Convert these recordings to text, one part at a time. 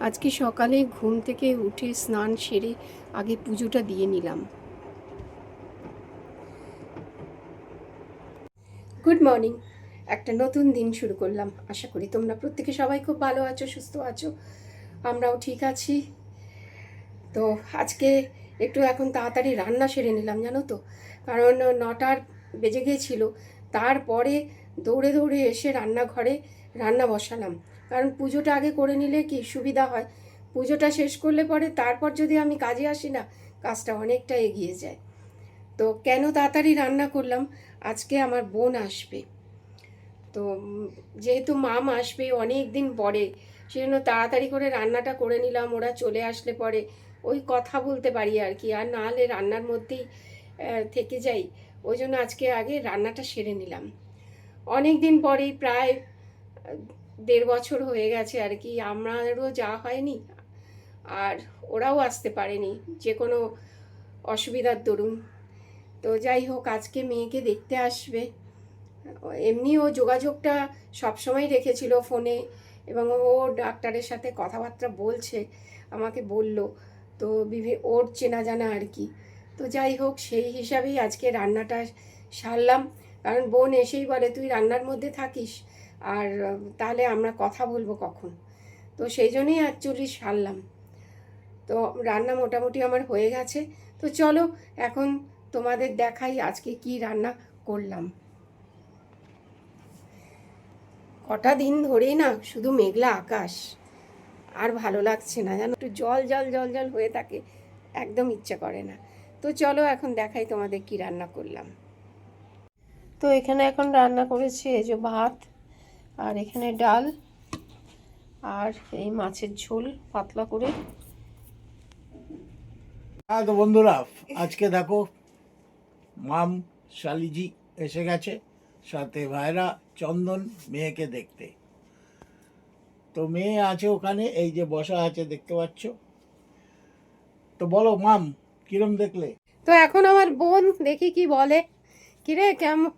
আজকে সকালে ঘুম থেকে উঠে স্নান সেরে আগে পুজোটা দিয়ে নিলাম। গুড মর্নিং একটা নতুন দিন শুরু করলাম। আশা করি তোমরা প্রত্যেকে সবাই খুব ভালো আছো, সুস্থ আছো। আমরাও ঠিক আছি। তো আজকে একটু এখন তাড়াতাড়ি রান্না সেরে নিলাম, জানো তো। কারণ নটার বেজে গিয়েছিল। তারপরে দৌড়ে দৌড়ে এসে রান্নাঘরে রান্না বসালাম। কারণ পুজোটা আগে করে নিলে কি সুবিধা হয়? পুজোটা শেষ করলে পরে তারপর যদি আমি কাজে আসি না, কাজটা অনেকটা এগিয়ে যায়। তো কেন তাড়াতাড়ি রান্না করলাম? আজকে আমার বোন আসবে। তো যেহেতু মাম আসবে অনেক দিন পরে, সেজন্য তাড়াতাড়ি করে রান্নাটা করে নিলাম, ওরা চলে আসলে পরে ওই কথা বলতে পারি আর কি, আর না হলে রান্নার মধ্যেই থেকে যাই। ওই জন্য আজকে আগে রান্নাটা সেরে নিলাম। অনেক দিন পরেই প্রায় দেড় বছর হয়ে গেছে আর কি, আমারও যাওয়া হয়নি, আর ওরাও আসতে পারেনি, যে কোনো অসুবিধার দরুন। তো যাই হোক, আজকে মেয়েকে দেখতে আসবে। এমনি ও যোগাযোগটা সবসময় রেখেছিল ফোনে এবং ও ডাক্তারের সাথে কথাবার্তা বলছে, আমাকে বলল, তো বিভি, ওর চেনা জানা আর কি। তো যাই হোক, সেই হিসাবেই আজকে রান্নাটা সারলাম। কারণ বোন এসেই বলে, তুই রান্নার মধ্যে থাকিস? আর তাহলে আমরা কথা বলব কখন? তো সেই জন্যই অ্যাকচুয়ালি সারলাম। তো রান্না মোটামুটি আমার হয়ে গেছে। তো চলো, এখন তোমাদের দেখাই আজকে কি রান্না করলাম। কটা দিন ধরেই না শুধু মেঘলা আকাশ। আর ভালো লাগছে না জানো, একটু জল জল জল জল হয়ে থাকে, একদম ইচ্ছা করে না। তো চলো, এখন দেখাই তোমাদের কি রান্না করলাম। তো এখানে এখন রান্না করেছি এই যে ভাত আর এখানে ডাল আর এই মাছের ঝোল পাতলা করে। হ্যাঁ তো বন্ধুরা আজকে দেখো মাম শালিজি এসে গেছে সাথে ভাইরা চন্দন মেয়েকে দেখতে। তো মেয়ে আছে ওখানে এই যে বসা আছে দেখতে পাচ্ছ। তো বলো মাম কিরম দেখলে? তো এখন আমার বোন দেখি কি বলে। কিরে কেমন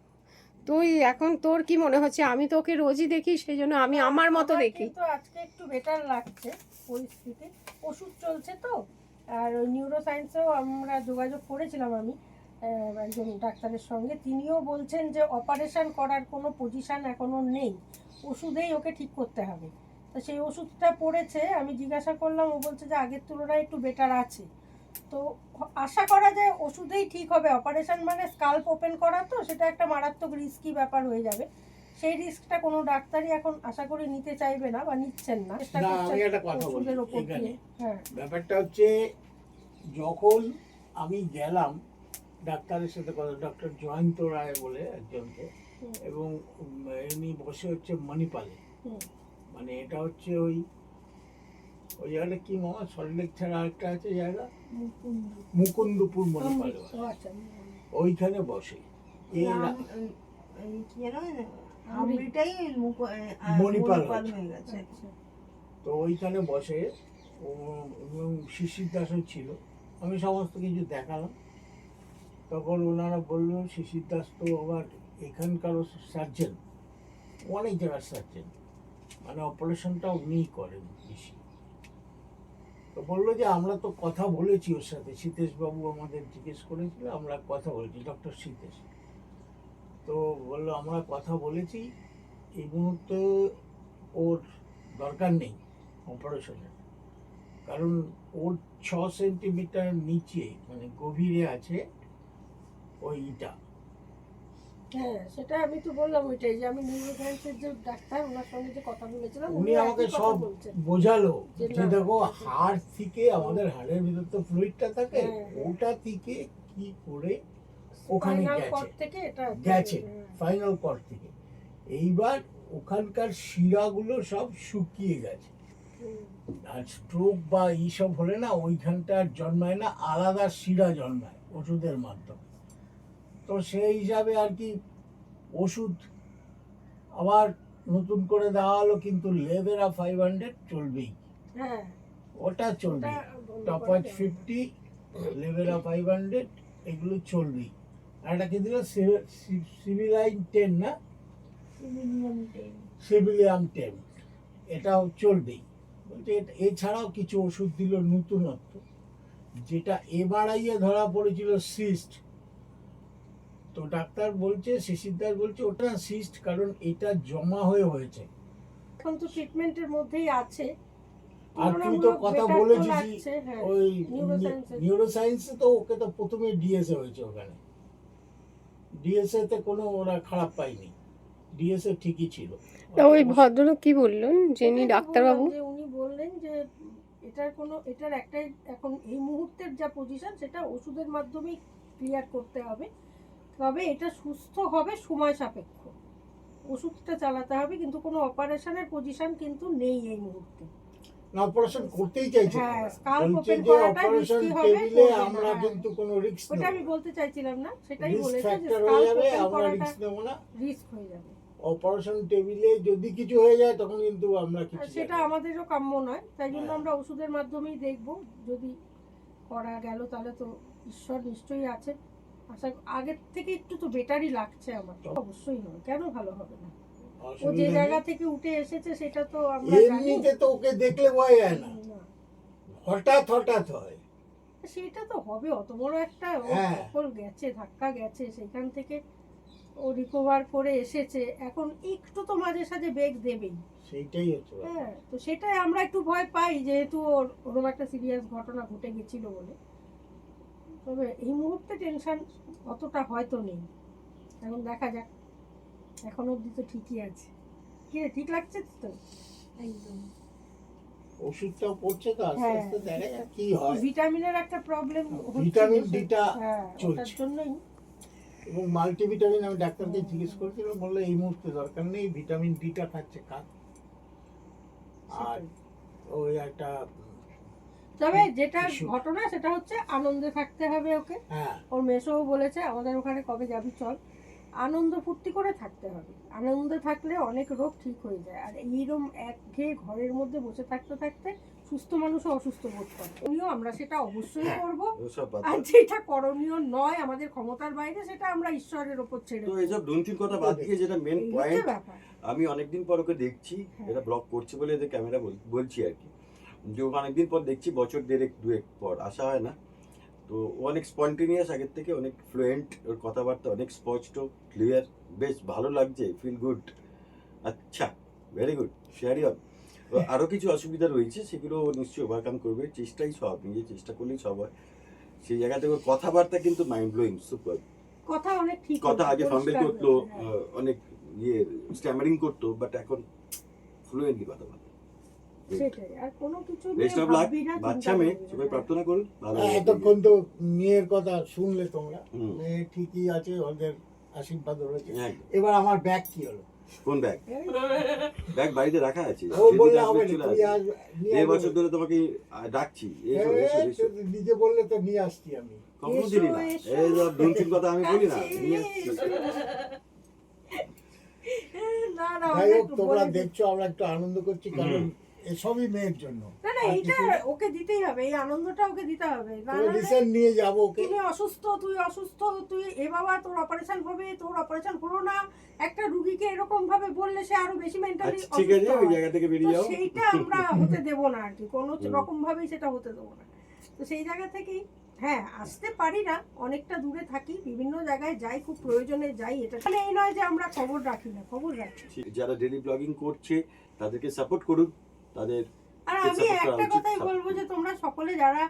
তুই এখন তোর কি মনে হচ্ছে? আমি তোকে রোজই দেখি সেই জন্য আমি আমার মতো দেখি। কিন্তু আজকে একটু বেটার লাগছে পরিস্থিতি। ওষুধ চলছে তো আর ওই নিউরো সায়েন্সেও আমরা যোগাযোগ করেছিলাম আমি একজন ডাক্তারের সঙ্গে। তিনিও বলছেন যে অপারেশন করার কোনো পজিশন এখনও নেই। ওষুধেই ওকে ঠিক করতে হবে। তো সেই ওষুধটা পড়েছে আমি জিজ্ঞাসা করলাম ও বলছে যে আগের তুলনায় একটু বেটার আছে। তো আশা করা যায় ওষুধেই ঠিক হবে। অপারেশন মানে স্কাল্প ওপেন করা তো সেটা একটা মারাত্মক রিস্কি ব্যাপার হয়ে যাবে। সেই রিস্কটা কোনো ডাক্তারই এখন আশা করি নিতে চাইবে না বা নিচ্ছেন না। না, আমি একটা কথা বলি ওষুধের ওপর এখানে। দিয়ে। হ্যাঁ। ব্যাপারটা হচ্ছে যখন আমি গেলাম ডাক্তারের সাথে কথা ডক্টর জয়ন্ত রায় বলে একজনকে এবং এমনি বসে হচ্ছে মণিপালে। মানে এটা হচ্ছে ওই ওই জায়গাটা কি মামা সল্টলেক ছাড়া আরেকটা আছে জায়গা? মুকুন্দপুর। মণিপালে ও আচ্ছা ওইখানে বসে। তো ওইখানে বসে শিশির দাসও ছিল। আমি সমস্ত কিছু দেখালাম। তখন ওনারা বলল শিশির দাস তো আবার এখানকারও সার্জেন অনেক জায়গার সার্জেন মানে অপারেশনটা উনিই করেন বেশি। তো বলল যে, আমরা তো কথা বলেছি ওর সাথে। সীতেশবাবু আমাদের জিজ্ঞেস করেছিল, আমরা কথা বলেছি, ডক্টর সীতেশ। তো বলল, আমরা কথা বলেছি, এই মুহূর্তে ওর দরকার নেই অপারেশনের। কারণ ওর ছ সেন্টিমিটার নিচে মানে গভীরে আছে ওই ইটা। হ্যাঁ সেটা আমি তো বললাম ওইটাই যে আমি নিউরো সায়েন্সের যে ডাক্তার ওনার সঙ্গে যে কথা বলেছিলাম উনি আমাকে সব বোঝালো যে দেখো হাড় থেকে আমাদের হাড়ের ভিতর তো ফ্লুইডটা থাকে হ্যাঁ। ওটা থেকে কি করে ওখানে গেছে। থেকে এটা গেছে হ্যাঁ। ফাইনাল কর থেকে এইবার ওখানকার শিরাগুলো সব শুকিয়ে গেছে আর স্ট্রোক বা এইসব হলে না ওইখানটার জন্মায় না আলাদা শিরা জন্মায় ওষুধের মাধ্যমে তো সেই হিসাবে আর কি ওষুধ আবার নতুন করে দেওয়া হলো কিন্তু লেভেরা ফাইভ হান্ড্রেড চলবেই। হ্যাঁ। ওটা চলবে। টপ করে ফিফটি লেভেরা ফাইভ হান্ড্রেড এগুলো চলবেই। আর একটা কি দিল? সিভিলাইন টেন না? সিভিলিয়াম টেন এটাও চলবেই। বলছে "এ- এছাড়াও কিছু ওষুধ দিল নতুনত্ব। যেটা এবারাইয়ে ধরা পড়েছিল সিস্ট তো ডাক্তার বলছে শিশির দাস বলছে ওটা সিস্ট কারণ এটা জমা হয়ে হয়েছে। এখন তো ট্রিটমেন্টের মধ্যেই আছে। আর তুই তো কথা বলেছিস হ্যাঁ। ওই নিউরোসায়েন্সে তো ওকে তো প্রথমে ডিএসএ হয়েছে ওখানে। ডিএসএ তে কোনো ওরা খারাপ পায়নি। ডিএসএ ঠিকই ছিল। তা ওই ভদ্রলোক কি বললেন যিনি ডাক্তারবাবু? যে উনি বললেন যে এটার কোনো এটার একটাই এখন এই মুহূর্তের যা পজিশন সেটা ওষুধের মাধ্যমেই ক্লিয়ার করতে হবে। তবে এটা সুস্থ হবে সময় সাপেক্ষ। ওষুধটা চালাতে হবে কিন্তু কোনো অপারেশনের পজিশন কিন্তু নেই এই মুহূর্তে। না অপারেশন করতেই চাইছে। হ্যাঁ, না। scalp বলছে open করাটা অপারেশন হবে, টেবিলে আমরা। কিন্তু কোনো রিস্ক ওটা আমি বলতে চাইছিলাম না সেটাই বলেছে যে আমরা করাটা রিস্ক নেব না। রিস্ক হয়ে যাবে। অপারেশন টেবিলে যদি কিছু হয়ে যায় তখন কিন্তু আমরা কিছু সেটা আমাদেরও কাম্য নয় তাই জন্য হ্যাঁ। আমরা ওষুধের মাধ্যমেই দেখব। যদি করা গেল তাহলে তো ঈশ্বর নিশ্চয়ই আছে আশা আগের থেকে একটু তো বেটারই লাগছে আমার অবশ্যই নয় কেন ভালো হবে না? ও যে জায়গা থেকে উঠে এসেছে সেটা তো আমরা জানি। এমনিতে তো ওকে দেখলে ভয় যায় না। হঠাৎ হঠাৎ হয়। সেটা তো হবে অত বড় একটা ও হ্যাঁ। সকল গেছে ধাক্কা গেছে সেখান থেকে ও রিকভার করে এসেছে। এখন একটু তো মাঝে সাঝে বেগ দেবেই। সেইটাই হচ্ছে হ্যাঁ তো সেটাই আমরা একটু ভয় পাই যেহেতু ওর ওরকম একটা সিরিয়াস ঘটনা ঘটে গেছিল বলে। তবে এই মুহূর্তে টেনশন অতটা হয়তো নেই। এখন দেখা যাক। এখন অবধি তো ঠিকই আছে। কি ঠিক লাগছে তো? একদম। ওষুধটাও পড়ছে তো আস্তে হ্যাঁ। আস্তে দেখা যাক কি হয়। ভিটামিনের একটা প্রবলেম ভিটামিন ডিটা হ্যাঁ চলছে। জন্যই। এবং মাল্টিভিটামিন আমি ডাক্তারকে জিজ্ঞেস করেছিলাম বলল এই মুহূর্তে দরকার নেই ভিটামিন ডিটা খাচ্ছে খাক আর ওই একটা তবে যেটা ঘটনা সেটা হচ্ছে আনন্দে থাকতে হবে ওকে। হ্যাঁ। ওর মেসোও বলেছে আমাদের ওখানে কবে যাবি চল। আনন্দ ফুর্তি করে থাকতে হবে। আনন্দে থাকলে অনেক রোগ ঠিক হয়ে যায়। আর এইরকম একঘেয়ে ঘরের মধ্যে বসে থাকতে থাকতে সুস্থ মানুষও অসুস্থ বোধ করে। উনিও আমরা সেটা অবশ্যই করব। ওসব আর যেটা করণীয় নয় আমাদের ক্ষমতার বাইরে সেটা আমরা ঈশ্বরের ওপর ছেড়ে তো। এইসব দুনতির কথা বাদ দিয়ে যেটা মেন পয়েন্ট আমি অনেকদিন পর ওকে দেখছি হ্যাঁ। এটা ব্লগ করছে বলে এদের ক্যামেরা বলছি আর কি। যে অনেকদিন পর দেখছি বছর দেড়েক দুয়েক পর আসা হয় না। তো অনেক স্পন্টেনিয়াস আগের থেকে অনেক ফ্লুয়েন্ট ওর কথাবার্তা অনেক স্পষ্ট ক্লিয়ার বেশ ভালো লাগছে ফিল গুড আচ্ছা ভেরি গুড শেয়ারি অন আরও কিছু অসুবিধা রয়েছে সেগুলো নিশ্চয়ই ওভারকাম করবে চেষ্টাই সব নিজে চেষ্টা করলেই সব হয়। সেই জায়গা থেকে ওর কথাবার্তা কিন্তু মাইন্ড ব্লোয়িং সুপার কথা অনেক ঠিক কথা আগে ফাম্বেল করতো হ্যাঁ। অনেক ইয়ে স্ট্যামারিং করতো বাট এখন ফ্লুয়েন্টলি কথা বলে সেটাই। আর কোনো কিছু নিয়ে বেস্ট অফ লাক ভাববি না, বাচ্চা মেয়ে সবাই হ্যাঁ। প্রার্থনা করুন ভালো হ্যাঁ, হবে। এতক্ষণ তো মেয়ের কথা শুনলে তোমরা। মেয়ে ঠিকই আছে ওদের আশীর্বাদ রয়েছে। এবার আমার ব্যাগ কি হলো? কোন ব্যাগ? ব্যাগ বাড়িতে রাখা আছে। দেড় বছর ধরে তোমাকে ডাকছি। নিজে বললে তো নিয়ে আসছি আমি। কখনো দিলি না। এই কথা আমি বলি না। নিয়ে আসছি। না না যাই হোক তোমরা দেখছ আমরা একটু আনন্দ করছি কারণ এসবই মেয়ের জন্য। না না কিছু- ওকে দিতেই হবে এই আনন্দটা ওকে দিতে হবে। রিসেন্ট নিয়ে যাব ওকে। তুমি অসুস্থ তুই অসুস্থ তুই এ বাবা তোর অপারেশন হবে তোর অপারেশন হলো না। একটা রুগীকে এরকম ভাবে বললে সে আরও বেশি মেন্টালি আচ্ছা ঠিক আছে ওই জায়গা থেকে বেরিয়ে যাও। সেইটা আমরা হতে দেব না আর কি। কোনো রকম ভাবেই সেটা হতে দেবো না। তো সেই জায়গা থেকেই হ্যাঁ আসতে পারি না অনেকটা দূরে থাকি বিভিন্ন জায়গায় যাই খুব প্রয়োজনে যাই এটা মানে এই নয় যে আমরা খবর রাখি না খবর রাখি। যারা ডেলি ব্লগিং করছে তাদেরকে সাপোর্ট করুন তাদের আর আমি একটা কথাই বলব যে তোমরা সকলে যারা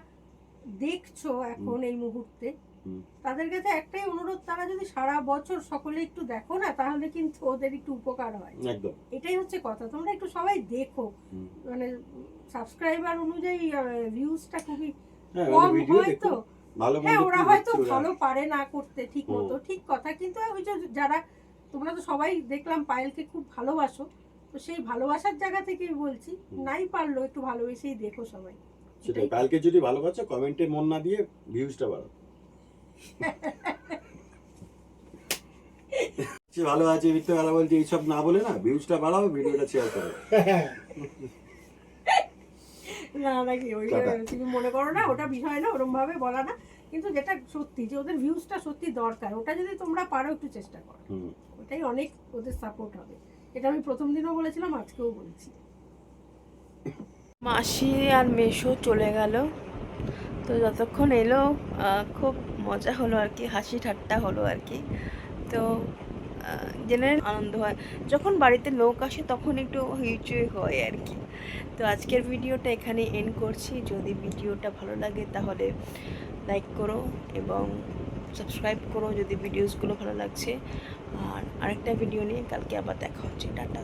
দেখছ এখন এই মুহূর্তে। তাদের কাছে একটাই অনুরোধ তারা যদি সারা বছর সকলে একটু দেখো না তাহলে কিন্তু ওদের একটু উপকার হয়। একদম। এটাই হচ্ছে কথা। তোমরা একটু সবাই দেখো। মানে সাবস্ক্রাইবার অনুযায়ী ভিউজটা খুবই হ্যাঁ কম হয় তো। হ্যাঁ ওরা হয়তো ভালো পারে না করতে ঠিক মতো। ঠিক কথা। কিন্তু ওই যে যারা তোমরা তো সবাই দেখলাম পায়েলকে খুব ভালোবাসো। তো সেই ভালোবাসার জায়গা থেকেই বলছি নাই পারল একটু ভালোবেসেই দেখো সবাই। সেটাই কালকে যদি ভালোবাসো কমেন্টে মন না দিয়ে ভিউজটা বাড়াও। সে ভালো আছে মিথ্যে ভালো বলছে এইসব না বলে না ভিউজটা বাড়াও ভিডিওটা শেয়ার করো। না নাকি ওই তুমি মনে করো না ওটা বিষয় না ওরম ভাবে বলা না। কিন্তু যেটা সত্যি যে ওদের ভিউজটা সত্যি দরকার ওটা যদি তোমরা পারো একটু চেষ্টা করো। ওটাই অনেক ওদের সাপোর্ট হবে। এটা আমি প্রথম দিনও বলেছিলাম আজকেও বলছি। মাসি আর মেশো চলে গেল। তো যতক্ষণ এলো খুব মজা হলো আর কি হাসি ঠাট্টা হলো আর কি। তো আহ, জেনে আনন্দ হয়। যখন বাড়িতে লোক আসে তখন একটু হইচই হয় আর কি। তো আজকের ভিডিওটা এখানে এন্ড করছি। যদি ভিডিওটা ভালো লাগে তাহলে লাইক করো এবং সাবস্ক্রাইব করো যদি ভিডিওসগুলো ভালো লাগছে। আর আরেকটা ভিডিও নিয়ে কালকে আবার দেখা হচ্ছে। টাটা।